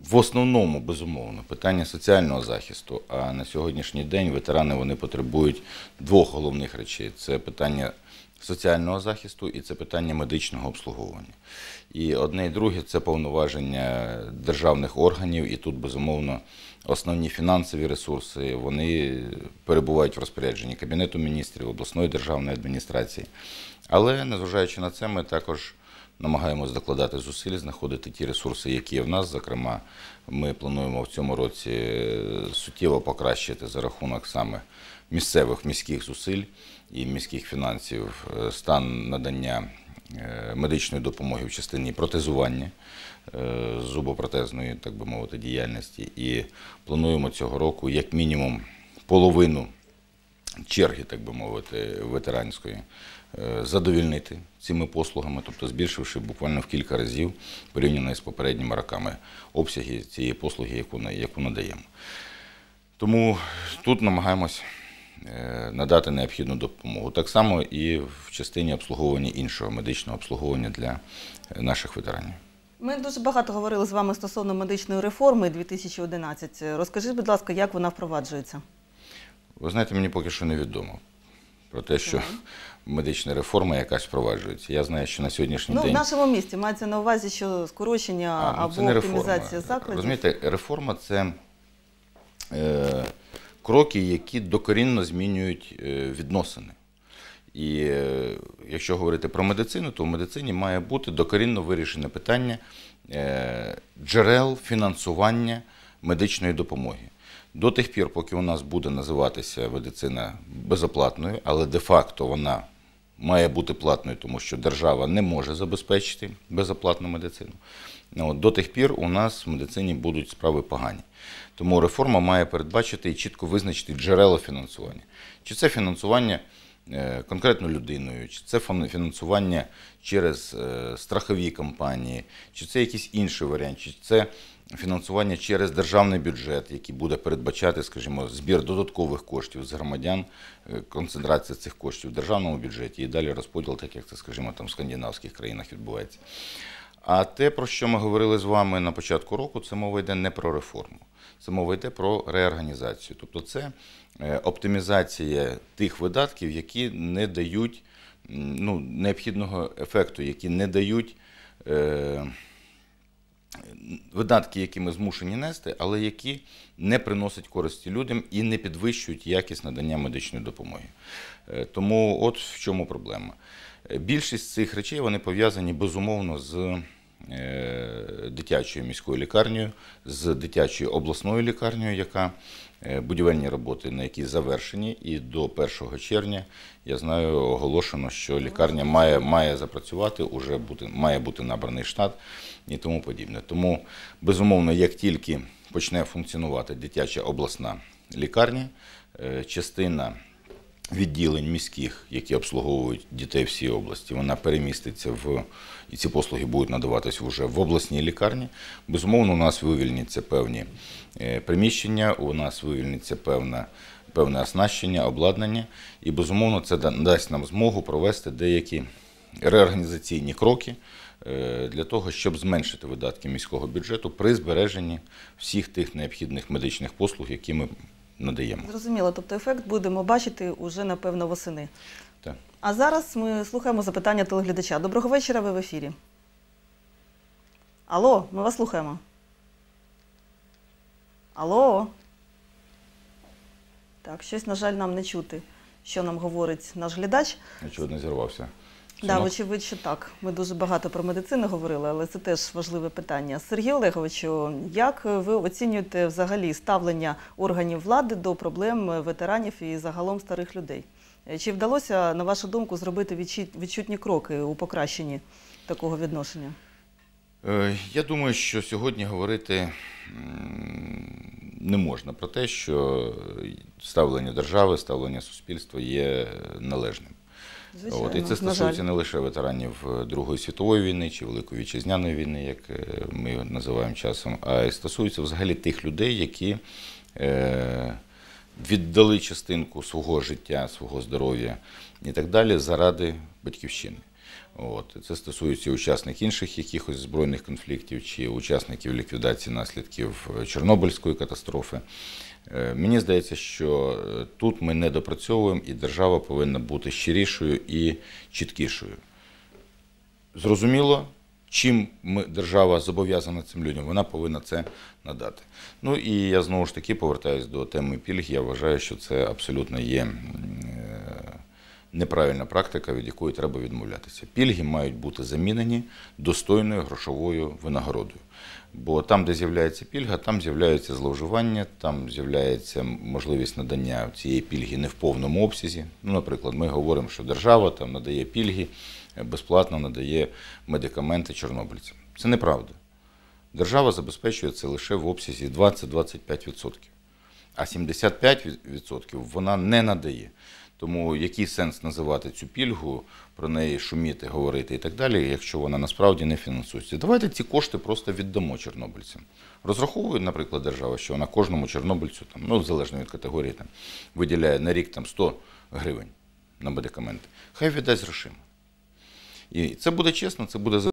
в основному, безумовно, питання соціального захисту. А на сьогоднішній день ветерани вони потребують двох головних речей: це питання соціального захисту і це питання медичного обслуговування. І одне і друге це повноваження державних органів, і тут безумовно основні фінансові ресурси вони перебувають в розпорядженні Кабінету міністрів, обласної державної адміністрації. Але незважаючи на це, ми також намагаємось докладати зусиль, знаходити ті ресурси, які є в нас. Зокрема, ми плануємо в цьому році е, суттєво покращити за рахунок саме місцевих міських зусиль і міських фінансів е, стан надання е, медичної допомоги в частині протезування зубопротезної, так би мовити, діяльності. І плануємо цього року як мінімум половину черги, так би мовити, ветеранської е, задовільнити цими послугами, тобто збільшивши буквально в кілька разів порівняно з попередніми роками обсяги цієї послуги, яку яку надаємо. Тому тут намагаємось е, надати необхідну допомогу. Так само і в частині обслуговування іншого медичного обслуговування для е, наших ветеранів. Ми дуже багато говорили з вами стосовно медичної реформи 2011. Розкажіть, будь ласка, як вона впроваджується? Ви знаєте, мені поки що невідомо про те, що медична реформа якась впроваджується. Я знаю, що на сьогоднішній Ну, в нашому місті мається на увазі, що скорочення А, ну, або не реформа. оптимізація закладів. Розумієте, реформа це е, кроки, які докорінно змінюють е, відносини. І е, якщо говорити про медицину, то в медицині має бути докорінно вирішене питання е, джерел фінансування медичної допомоги. До тих пір, поки у нас буде називатися медицина безоплатною, але де-факто вона має бути платною, тому що держава не може забезпечити безоплатну медицину. Ну, От, до тих пір у нас в медицині будуть справи погані. Тому реформа має передбачити і чітко визначити джерела фінансування. Чи це фінансування е, конкретно людиною, чи це фінансування через е, страхові компанії, чи це якийсь інший варіант, чи це фінансування через державний бюджет, який буде передбачати, скажімо, збір додаткових коштів з громадян, е, концентрація цих коштів в державному бюджеті і далі розподіл, так як це, скажімо, там в скандинавських країнах відбувається. А те, про що ми говорили з вами на початку року, це мова йде не про реформу, це мова йде про реорганізацію. Тобто це е, оптимізація тих видатків, які не дають ну, необхідного ефекту, які не дають. Е, видатки, які ми змушені нести, але які не приносять користі людям і не підвищують якість надання медичної допомоги. Е, Тому от в чому проблема. Е, Більшість цих речей вони пов'язані безумовно з дитячою міською лікарнею, з дитячою обласною лікарнею, яка е, будівельні роботи, на які завершені, і до 1 червня я знаю, оголошено, що лікарня має, має запрацювати, уже бути, має бути набраний штат і тому подібне. Тому, безумовно, як тільки почне функціонувати дитяча обласна лікарня, е, частина відділень міських, які обслуговують дітей всій області, вона переміститься в і ці послуги будуть надаватись вже в обласній лікарні. Безумовно, у нас вивільняться певні е, приміщення, у нас вивільниться певна. Певне оснащення, обладнання, і безумовно це дасть нам змогу провести деякі реорганізаційні кроки е, для того, щоб зменшити видатки міського бюджету при збереженні всіх тих необхідних медичних послуг, які ми надаємо. Зрозуміло, тобто ефект будемо бачити уже, напевно, восени. Так. А зараз ми слухаємо запитання телеглядача. Доброго вечора, ви в ефірі. Алло, ми вас слухаємо. Алло. Так, щось, на жаль, нам не чути, що нам говорить наш глядач. Нічого не зірвався. Да, що так. Ми дуже багато про медицину говорили, але це теж важливе питання. Сергій Олеговичу, як ви оцінюєте взагалі ставлення органів влади до проблем ветеранів і загалом старих людей? Чи вдалося, на вашу думку, зробити відчутні кроки у покращенні такого відношення? Е, Я думаю, що сьогодні говорити не можна про те, що ставлення держави, ставлення суспільства є належним. Звичайно, От, і це стосується не лише ветеранів е, Другої світової війни чи Великої вітчизняної війни, як е, ми його називаємо часом, а й стосується взагалі тих людей, які е, віддали частинку свого життя, свого здоров'я і так далі заради батьківщини. От. Це стосується учасників інших якихось збройних конфліктів чи учасників ліквідації наслідків е, Чорнобильської катастрофи. Е, Мені здається, що е, тут ми не допрацьовуємо, і держава повинна бути щирішою і чіткішою. Зрозуміло, чим ми, держава зобов'язана цим людям, вона повинна це надати. Ну і я знову ж таки повертаюся до теми пільг. Я вважаю, що це абсолютно є неправильна практика, від якої треба відмовлятися. Пільги мають бути замінені достойною грошовою винагородою. Бо там, де з'являється пільга, там з'являються зловживання, там з'являється можливість надання цієї пільги не в повному обсязі. Ну, наприклад, ми говоримо, що держава там надає пільги, е, безплатно надає медикаменти чорнобильцям. Це неправда. Держава забезпечує це лише в обсязі 20-25%. А 75% вона не надає. Тому який сенс називати цю пільгу, про неї шуміти, говорити і так далі, якщо вона насправді не фінансується? Давайте ці кошти просто віддамо чорнобильцям. Розраховує, наприклад, держава, що вона кожному чорнобильцю, там, ну, залежно від категорії, там, виділяє на рік там, 100 гривень на медикаменти. Хай віддасть грошима. І це буде чесно, це буде